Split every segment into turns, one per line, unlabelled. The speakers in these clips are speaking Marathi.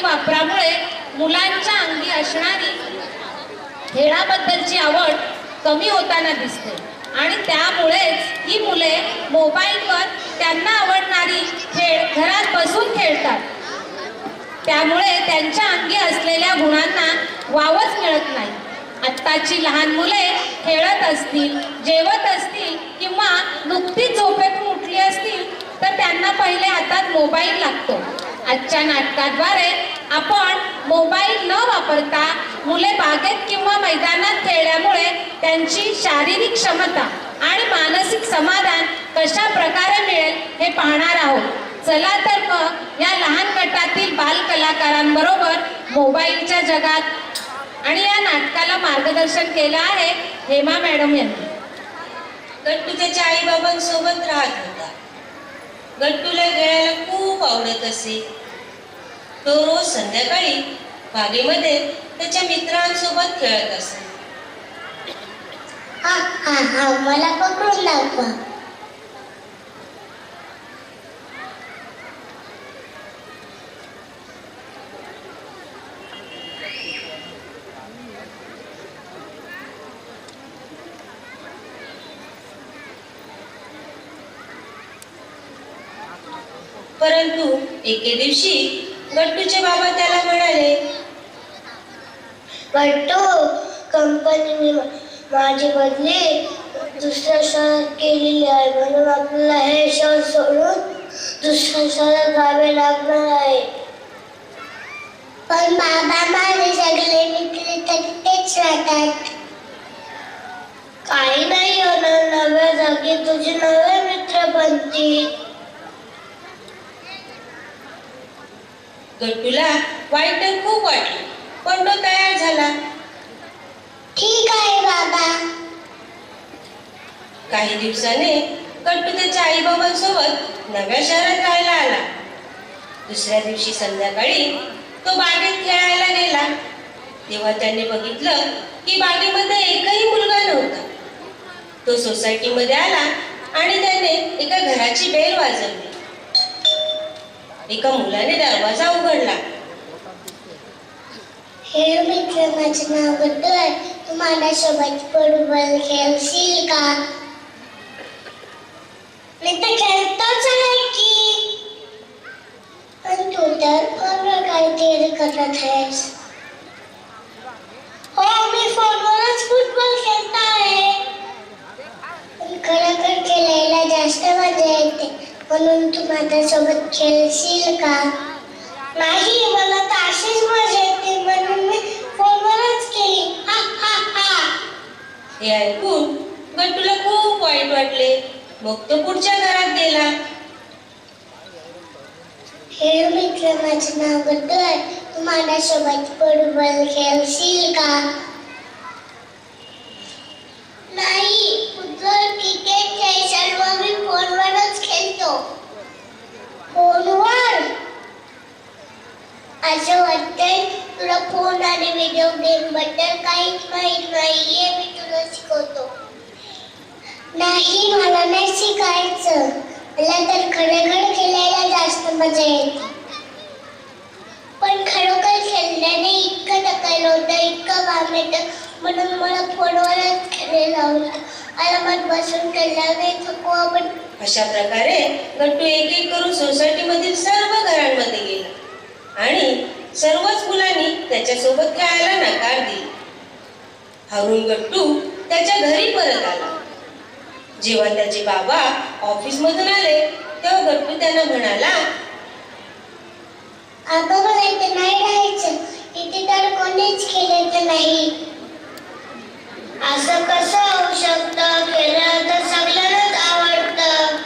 वापरामुळे मुलांच्या अंगी असणारी खेळाबद्दलची आवड कमी होताना दिसते. आणि त्यामुळेच ही मुले मोबाईलवर त्यांना आवडणारी खेळ घरात बसून खेळतात. त्यामुळे त्यांच्या अंगी असलेल्या गुणांना वावच मिळत नाही. आत्ताची लहान मुले खेळत असतील जेवत असतील किंवा नुकतीच झोपेतून उठली असतील तर त्यांना पहिले हातात मोबाईल लागतो. आजच्या नाटकाद्वारे आपण मोबाईल न वापरता मुले बागेत किंवा मैदानात खेळल्यामुळे त्यांची शारीरिक क्षमता आणि मानसिक समाधान कशा प्रकारे मिळेल हे पाहणार आहोत. चला तर मग या लहान गटातील बाल कलाकारांबरोबर मोबाईलच्या जगात आणि या नाटकाला मार्गदर्शन केलं आहे हेमा मॅडम यांनी.
गट्टू त्याच्या आईबाबांसोबत राहत होता. गट्टूला खेळायला खूप आवडत असे. तो रोज संध्याकाळी बागेमध्ये त्याच्या मित्रांसोबत खेळत असे
हा हा हा मला पकडून दाखवा.
परंतु एके दिवशी गट्टूचे बाबा त्याला म्हणाले
बट्टू कंपनीने माझी बदली दुसऱ्या शहरात केलेली आहे. म्हणून आपल्याला हे शहर सोडून दुसऱ्या शहरात जावे लागणार आहे. पण बाबा माझे सगळे मित्र तर तेच राहतात. काही नाही होणार नव्या जागी तुझे नवे मित्र बनतील.
गट्टूला वाईट खूप वाटले. पण तो तयार झाला.
ठीक आहे बाबा.
काही दिवसाने गट्टू त्याच्या आईबाबांसोबत नव्या शहरात राहायला आला. दुसऱ्या दिवशी संध्याकाळी तो बागेत खेळायला गेला. तेव्हा त्याने बघितलं की बागेमध्ये एकही मुलगा नव्हता. तो सोसायटीमध्ये आला आणि त्याने एका घराची बेल वाजवली. एका मुलाने दरवाजा उघडला.
हे मित्र माझे नावबद्दल आहे. तू माझ्यासोबत फुटबॉल खेळशील का? मी तर खेळतोच आहे की. पण तू तर फोनवर काहीतरी करत आहेस हो मी फोनवरच फुटबॉल खेळत आहे पण खरोखर खेळायला जास्त मजा येते म्हणून तू माझ्यासोबत खेळशील का? नाही मला तर अशीच मजा येते. म्हणून मी फोनवरच केली. हा हा हा.
हे ऐकून गट्टूला खूप वाईट वाटले. मग तो पुढच्या घरात गेला.
हे मित्र माझं नाव गट्टू आहे. तू माझ्यासोबत फुटबॉल खेळशील का नाही फुटबॉल क्रिकेट हे सर्व मी फोनवरच खेळतो फोनवर असं वाटतंय तुला फोन आणि व्हिडिओ गेमबद्दल काहीच माहीत नाहीये मी तुला शिकवतो. नाही मला नाही शिकायचं. मला तर खरोखर खेळायला जास्त मजा येते. पण खरोखर खेळल्याने इतकं टकायला होतं इतकं काम येतं. म्हणून मला फोनवरच खेळायला आवडला आरामात मग बसून खेळल्याने थकवा पण
अशा प्रकारे गट्टू एक एक करून सोसायटीमधील सर्व घरांमध्ये गेला. आणि सर्वच मुलांनी त्याच्यासोबत खेळायला नकार दिली. हरून गट्टू त्याच्या घरी परत आला. जेव्हा त्याचे बाबा ऑफिस मधून आले तेव्हा गट्टू त्यांना म्हणाला
अगं मला इथे नाही राहायचं. इथे तर कोणीच खेळायचं नाही. असं कसं होऊ शकतं खेळायला तर सगळ्यांनाच आवडतं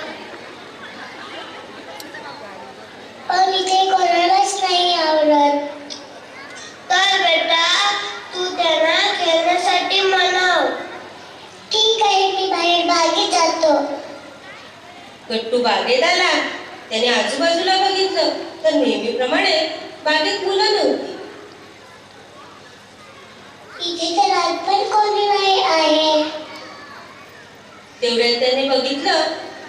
पण इथे कोणालाच नाही आवडत तर बेटा तू त्यांना खेळण्यासाठी म्हणाव ठीक आहे मी बाहेर बागेत जातो
गट्टू बागेत आला त्याने आजूबाजूला बघितलं तर नेहमीप्रमाणे बागेत मुलं नव्हती.
इथे तर आज पण कोणी नाही आहे.
तेवढ्यात त्याने बघितलं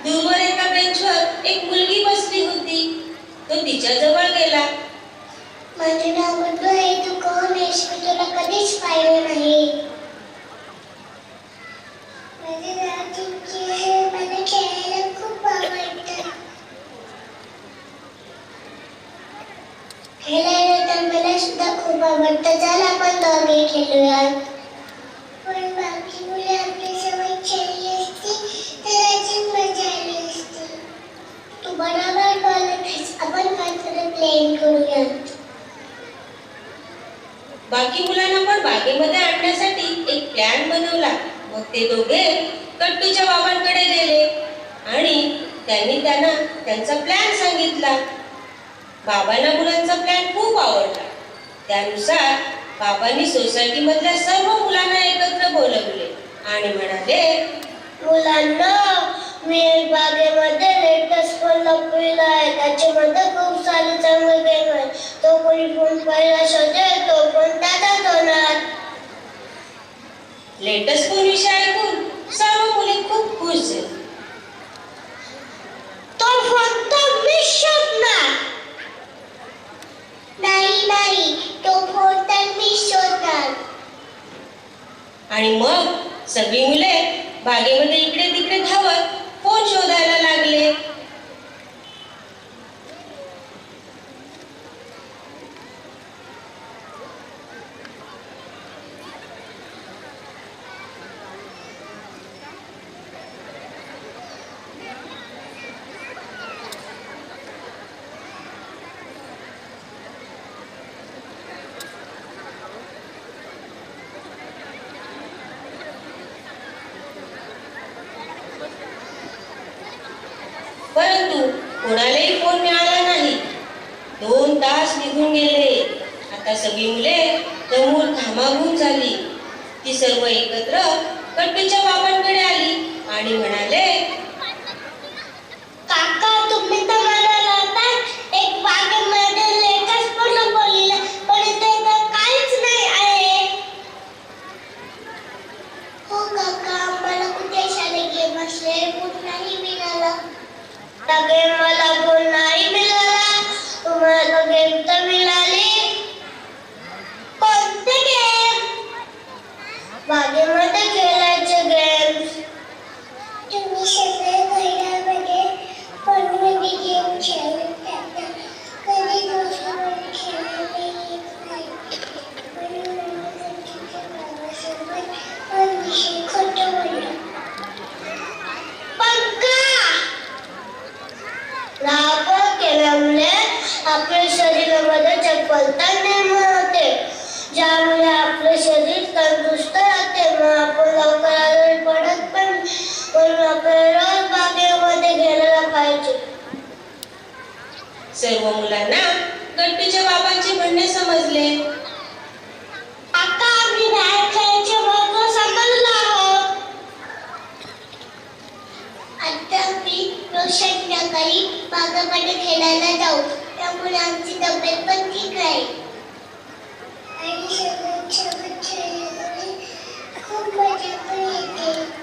दूरवर एका बेंचवर एक मुलगी बसली होती. तो तिच्या जवळ गेला.
माझे नाव गुड्डू आहे तू कोण आहेस? मी तुला कधीच पाहिलं नाही माझे नाव चिंकी आहे मला खेळायला खूप आवडतं खेळायला तर मला सुद्धा खूप आवडतं चल आपण पण बाकी मुले आपल्यासोबत खेळली असती तर अजून मजा आली असती तू बरोबर बोलत आपण काहीतरी प्लॅन करूया
बाकी मुलांना पण बागेमध्ये आणण्यासाठी एक प्लॅन बनवला. मग ते दोघे कट्टूच्या बाबांकडे गेले आणि त्यांनी त्यांना त्यांचा प्लॅन सांगितला. बाबांना मुलांचा प्लॅन खूप आवडला. त्यानुसार बाबांनी सोसायटी मधल्या सर्व मुलांना एकत्र बोलवले आणि म्हणाले
मुलांना मी एक बागेमध्ये लेटेस्ट फोन लपविला आहे. त्याच्यामध्ये खूप सारे चांगले गेम आहे. तो कोणी फोन पहिला शोधेल तो फोन त्याचाच होणार
लेटेस्ट फोन विषय ऐकून सर्व मुले खूप खुश झाले.
तो फक्त मी शोधणार नाही नाही तो फोन तर मी शोधणार
आणि मग सगळी मुले बागेमध्ये इकडे तिकडे धावत फोन शोध लागले परंतु कोणालाही फोन मिळाला नाही. दोन तास निघून गेले. आता सगळी मुले दमून घामाघूम झाली. ती सर्व एकत्र कट्टूच्या बाबांकडे आली आणि म्हणाले
काका तुम्ही तर मला लावतात. एक बागेमध्ये लेटेस्ट फोन बोललेला पण इथे तर काहीच नाही आहे. हो काका मला कुठे सारे गेम असले फोन नाही मिळाला. त्या मला फोन नाही मिळाला तुम्हाला गेम तर मिळाली कोणते गेम बागेमध्ये खेळायचे गेम्स तुम्ही सगळे घरामध्ये फोनमध्ये गेम खेळत होता कधी दोघांमध्ये खेळायला येत नाही म्हणून आम्ही तुमच्या बाबासोबत हा विषय खोटं बोललो पंका लाभ केल्यामुळे आपल्या शरीरामध्ये चपलता निर्माण होते ज्यामुळे आपलं शरीर तंदुरुस्त राहते मग आपण लवकर आजारी पडत पण म्हणून आपल्याला रोज बागेमध्ये गेलेला पाहिजे
सर्व मुलांना कट्टूच्या बाबांचे म्हणणे समजले.
आता आम्ही बाहेर खेळायचे महत्त्व समजलो आहोत. आता मी रोज काही बागामध्ये खेळायला जाऊ. त्यामुळे आमची तब्येत पण ठीक आहे. आणि सगळ्यात सोबत खेळल्यामुळे खूप मजा पण येते.